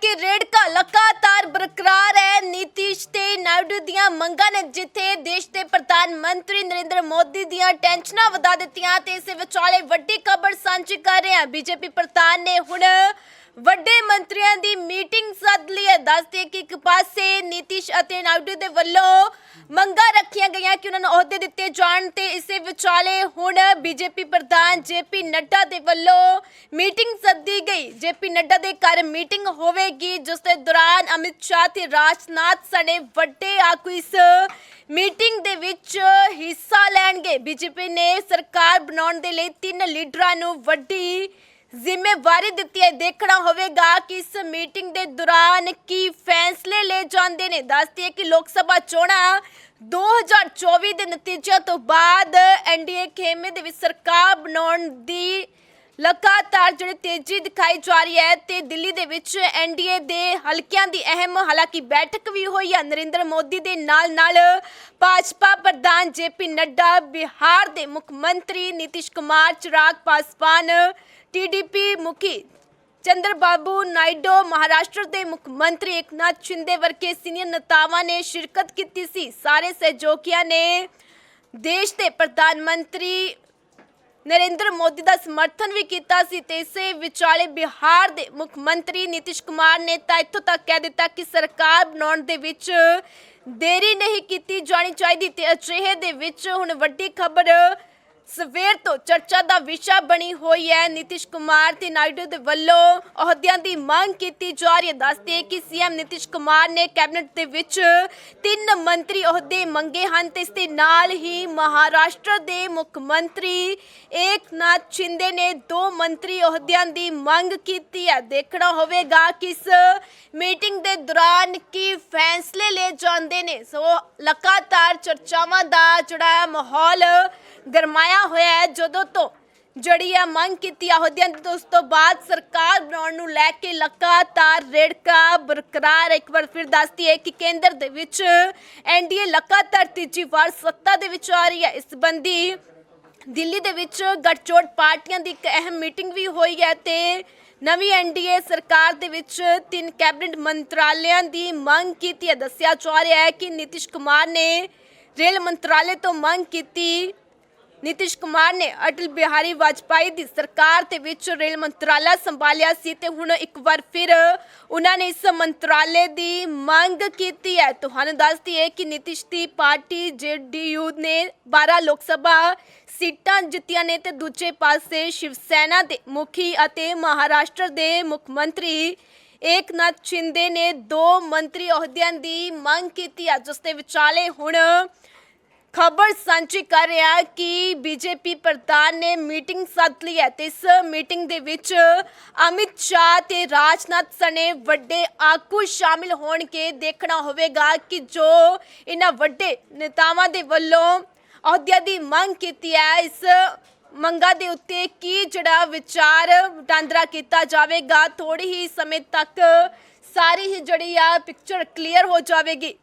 ਕਿ ਰੇੜਕਾ ਲਗਾਤਾਰ ਬਰਕਰਾਰ ਹੈ। ਨੀਤੀਸ਼ ਤੇ ਨਾਇਡੂ ਦੀਆਂ ਮੰਗਾਂ ਨੇ ਜਿੱਥੇ ਦੇਸ਼ ਦੇ ਪ੍ਰਧਾਨ ਮੰਤਰੀ ਨਰਿੰਦਰ ਮੋਦੀ ਦੀਆਂ ਟੈਨਸ਼ਨਾਂ ਵਧਾ ਦਿੱਤੀਆਂ ਤੇ ਇਸ ਵਿਚਾਲੇ ਵੱਡੀ ਖਬਰ ਸਾਂਝੀ ਕਰ ਰਹੇ ਹਾਂ। ਬੀਜੇਪੀ ਪ੍ਰਧਾਨ ਨੇ ਹੁਣ ਵੱਡੇ ਮੰਤਰੀਆਂ ਦੀ ਮੀਟਿੰਗ ਸੱਦ ਲਈ ਹੈ। ਦੱਸਦੇ ਕਿ ਇੱਕ ਪਾਸੇ ਨੀਤੀਸ਼ ਅਤੇ ਨਾਇਡੂ ਦੇ ਵੱਲੋਂ ਮੰਗਾਂ ਰੱਖੀਆਂ ਗਈਆਂ ਕਿ ਉਹਨਾਂ ਨੂੰ ਅਹੁਦੇ ਦਿੱਤੇ ਜਾਣ ਤੇ ਇਸੇ ਵਿਚਾਲੇ ਹੁਣ ਬੀਜੇਪੀ ਪ੍ਰਧਾਨ ਜੇਪੀ ਨੱਡਾ ਦੇ ਵੱਲੋਂ ਮੀਟਿੰਗ ਸੱਦੀ ਗਈ। ਜੇਪੀ ਨੱਡਾ ਦੇ ਘਰ ਮੀਟਿੰਗ ਹੋਵੇਗੀ। ਜਿਸ ਦੇ ਦੌਰਾਨ ਅਮਿਤ ਸ਼ਾਹ ਤੇ ਰਾਜਨਾਥ ਸਣੇ ਵੱਡੇ ਆਗੂ ਇਸ ਮੀਟਿੰਗ ਦੇ ਵਿੱਚ ਹਿੱਸਾ ਲੈਣਗੇ। ਬੀਜੇਪੀ ਨੇ ਸਰਕਾਰ ਬਣਾਉਣ ਦੇ ਲਈ ਤਿੰਨ ਲੀਡਰਾਂ ਨੂੰ ਵੱਡੀ ਜ਼ਿੰਮੇਵਾਰੀ ਦਿੱਤੀ ਹੈ। ਦੇਖਣਾ ਹੋਵੇਗਾ ਕਿ ਇਸ ਮੀਟਿੰਗ ਦੇ ਦੌਰਾਨ ਕੀ ਫੈਸਲੇ ਲਏ ਜਾਂਦੇ ਨੇ। ਦੱਸਦੀ ਹੈ ਕਿ ਲੋਕ ਸਭਾ ਚੋਣਾਂ 2024 ਦੇ ਨਤੀਜਿਆਂ ਤੋਂ ਬਾਅਦ ਐਨਡੀਏ ਖੇਮੇ ਦੇ ਵਿੱਚ ਸਰਕਾਰ ਬਣਾਉਣ ਦੀ ਲਗਾਤਾਰ ਜਿਹੜੀ ਤੇਜ਼ੀ ਦਿਖਾਈ ਜਾ ਰਹੀ ਹੈ ਤੇ ਦਿੱਲੀ ਦੇ ਵਿੱਚ ਐਨਡੀਏ ਦੇ ਹਲਕਿਆਂ ਦੀ ਅਹਿਮ ਹਾਲਾਂਕਿ ਬੈਠਕ ਵੀ ਹੋਈ ਹੈ ਨਰਿੰਦਰ ਮੋਦੀ ਦੇ ਨਾਲ ਨਾਲ ਭਾਜਪਾ ਪ੍ਰਧਾਨ ਜੇਪੀ ਨੱਡਾ, ਬਿਹਾਰ ਦੇ ਮੁੱਖ ਮੰਤਰੀ ਨਿਤਿਸ਼ ਕੁਮਾਰ, ਚਿਰਾਗ ਪਾਸਵਾਨ ਟੀਡੀਪੀ ਮੁਖੀ ਚੰਦਰ ਬਾਬੂ ਨਾਇਡੂ, ਮਹਾਰਾਸ਼ਟਰ ਦੇ ਮੁੱਖ ਮੰਤਰੀ ਏਕਨਾਥ ਸ਼ਿੰਦੇ ਵਰਗੇ ਸੀਨੀਅਰ ਨੇਤਾਵਾਂ ਨੇ ਸ਼ਿਰਕਤ ਕੀਤੀ ਸੀ। ਸਾਰੇ ਸਹਿਯੋਗੀਆਂ ਨੇ ਦੇਸ਼ ਦੇ ਪ੍ਰਧਾਨ ਮੰਤਰੀ ਨਰਿੰਦਰ ਮੋਦੀ ਦਾ ਸਮਰਥਨ ਵੀ ਕੀਤਾ ਸੀ ਤੇ ਇਸੇ ਵਿਚਾਲੇ ਬਿਹਾਰ ਦੇ ਮੁੱਖ ਮੰਤਰੀ ਨਿਤਿਸ਼ ਕੁਮਾਰ ਨੇ ਤਾਂ ਇੱਥੋਂ ਤੱਕ ਕਹਿ ਦਿੱਤਾ ਕਿ ਸਰਕਾਰ ਬਣਾਉਣ ਦੇ ਵਿੱਚ ਦੇਰੀ ਨਹੀਂ ਕੀਤੀ ਜਾਣੀ ਚਾਹੀਦੀ ਤੇ ਅਜਿਹੇ ਦੇ ਵਿੱਚ ਹੁਣ ਵੱਡੀ ਖਬਰ ਸਵੇਰ ਤੋਂ ਚਰਚਾ ਦਾ ਵਿਸ਼ਾ ਬਣੀ ਹੋਈ ਹੈ। ਨਿਤਿਸ਼ ਕੁਮਾਰ ਤੇ ਨਾਇਡੂ ਦੇ ਵੱਲੋਂ ਅਹੁਦਿਆਂ ਦੀ ਮੰਗ ਕੀਤੀ ਜਾ ਰਹੀ ਹੈ। ਦੱਸਦੇ ਹੈ ਕਿ ਸੀਐਮ ਨਿਤਿਸ਼ ਕੁਮਾਰ ਨੇ ਕੈਬਨਿਟ ਦੇ ਵਿੱਚ ਤਿੰਨ ਮੰਤਰੀ ਅਹੁਦੇ ਮੰਗੇ ਹਨ ਤੇ ਇਸ ਦੇ ਨਾਲ ਹੀ ਮਹਾਰਾਸ਼ਟਰ ਦੇ ਮੁੱਖ ਮੰਤਰੀ ਏਕਨਾਥ ਸ਼ਿੰਦੇ ਨੇ ਦੋ ਮੰਤਰੀ ਅਹੁਦਿਆਂ ਦੀ ਮੰਗ ਕੀਤੀ ਹੈ। ਦੇਖਣਾ ਹੋਵੇਗਾ ਕਿ ਇਸ ਮੀਟਿੰਗ ਦੇ ਦੌਰਾਨ ਕੀ ਫੈਸਲੇ ਲਏ ਜਾਂਦੇ ਨੇ। ਸੋ ਲਗਾਤਾਰ ਚਰਚਾਵਾਂ ਦਾ ਜਿਹੜਾ ਮਾਹੌਲ ਗਰਮਾਇਆ ਹੋਇਆ ਹੈ। ਜਦੋਂ ਤੋਂ ਜਿਹੜੀ ਆ ਮੰਗ ਕੀਤੀ ਅਹੁਦਿਆਂ ਦੀ ਉਸ ਤੋਂ ਬਾਅਦ ਸਰਕਾਰ ਬਣਾਉਣ ਨੂੰ ਲੈ ਕੇ ਲਗਾਤਾਰ ਰੇੜਕਾ ਬਰਕਰਾਰ ਇੱਕ ਵਾਰ ਫਿਰ ਦੱਸਦੀ ਹੈ ਕਿ ਕੇਂਦਰ ਦੇ ਵਿੱਚ ਐਨਡੀਏ ਲਗਾਤਾਰ ਤੀਜੀ ਵਾਰ ਸੱਤਾ ਦੇ ਵਿੱਚ ਆ ਰਹੀ ਹੈ। ਇਸ ਸੰਬੰਧੀ ਦਿੱਲੀ ਦੇ ਵਿੱਚ ਗੱਠਜੋੜ ਪਾਰਟੀਆਂ ਦੀ ਇੱਕ ਅਹਿਮ ਮੀਟਿੰਗ ਵੀ ਹੋਈ ਹੈ ਤੇ ਨਵੀਂ ਐਨਡੀਏ ਸਰਕਾਰ ਦੇ ਵਿੱਚ ਤਿੰਨ ਕੈਬਨਿਟ ਮੰਤਰਾਲਿਆਂ ਦੀ ਮੰਗ ਕੀਤੀ ਹੈ। ਦੱਸਿਆ ਜਾ ਰਿਹਾ ਹੈ ਕਿ ਨਿਤਿਸ਼ ਕੁਮਾਰ ਨੇ ਰੇਲ ਮੰਤਰਾਲੇ ਤੋਂ ਮੰਗ ਕੀਤੀ ਨਿਤਿਸ਼ ਕੁਮਾਰ ਨੇ ਅਟਲ ਬਿਹਾਰੀ ਵਾਜਪਾਈ ਦੀ ਸਰਕਾਰ ਦੇ ਵਿੱਚ ਰੇਲ ਮੰਤਰਾਲਾ ਸੰਭਾਲਿਆ ਸੀ ਤੇ ਹੁਣ ਇੱਕ ਵਾਰ ਫਿਰ ਉਹਨਾਂ ਨੇ ਇਸ ਮੰਤਰਾਲੇ ਦੀ ਮੰਗ ਕੀਤੀ ਹੈ। ਤੁਹਾਨੂੰ ਦੱਸਦੀ ਹੈ ਕਿ ਨਿਤਿਸ਼ ਦੀ ਪਾਰਟੀ ਜੇਡੀਯੂ ਨੇ 12 ਲੋਕ ਸਭਾ ਸੀਟਾਂ ਜਿੱਤੀਆਂ ਨੇ ਤੇ ਦੂਜੇ ਪਾਸੇ ਸ਼ਿਵ ਸੈਨਾ ਦੇ ਮੁਖੀ ਅਤੇ ਮਹਾਰਾਸ਼ਟਰ ਦੇ ਮੁੱਖ ਮੰਤਰੀ ਏਕਨਾਥ ਸ਼ਿੰਦੇ ਨੇ ਦੋ ਮੰਤਰੀ ਅਹੁਦਿਆਂ ਦੀ ਮੰਗ ਕੀਤੀ ਹੈ। ਜਿਸ ਦੇ ਵਿਚਾਲੇ ਹੁਣ ਖਬਰ ਸਾਂਝੀ ਕਰ ਰਿਹਾ ਕਿ ਬੀਜੇਪੀ ਪ੍ਰਧਾਨ ਨੇ ਮੀਟਿੰਗ ਸੱਦ ਲਈ ਹੈ ਤੇ ਇਸ ਮੀਟਿੰਗ ਦੇ ਵਿੱਚ ਅਮਿਤ ਸ਼ਾਹ ਤੇ ਰਾਜਨਾਥ ਸਣੇ ਵੱਡੇ ਆਗੂ ਸ਼ਾਮਿਲ ਹੋਣਗੇ। ਦੇਖਣਾ ਹੋਵੇਗਾ ਕਿ ਜੋ ਇਹਨਾਂ ਵੱਡੇ ਨੇਤਾਵਾਂ ਦੇ ਵੱਲੋਂ ਅਹੁਦਿਆਂ ਦੀ ਮੰਗ ਕੀਤੀ ਹੈ, ਇਸ ਮੰਗਾ ਦੇ ਉੱਤੇ ਕੀ ਜਿਹੜਾ ਵਿਚਾਰ ਵਟਾਂਦਰਾ ਕੀਤਾ ਜਾਵੇਗਾ। ਥੋੜੀ ਹੀ ਸਮੇਂ ਤੱਕ ਸਾਰੀ ਹੀ ਜਿਹੜੀ ਆ ਪਿਕਚਰ ਕਲੀਅਰ ਹੋ ਜਾਵੇਗੀ।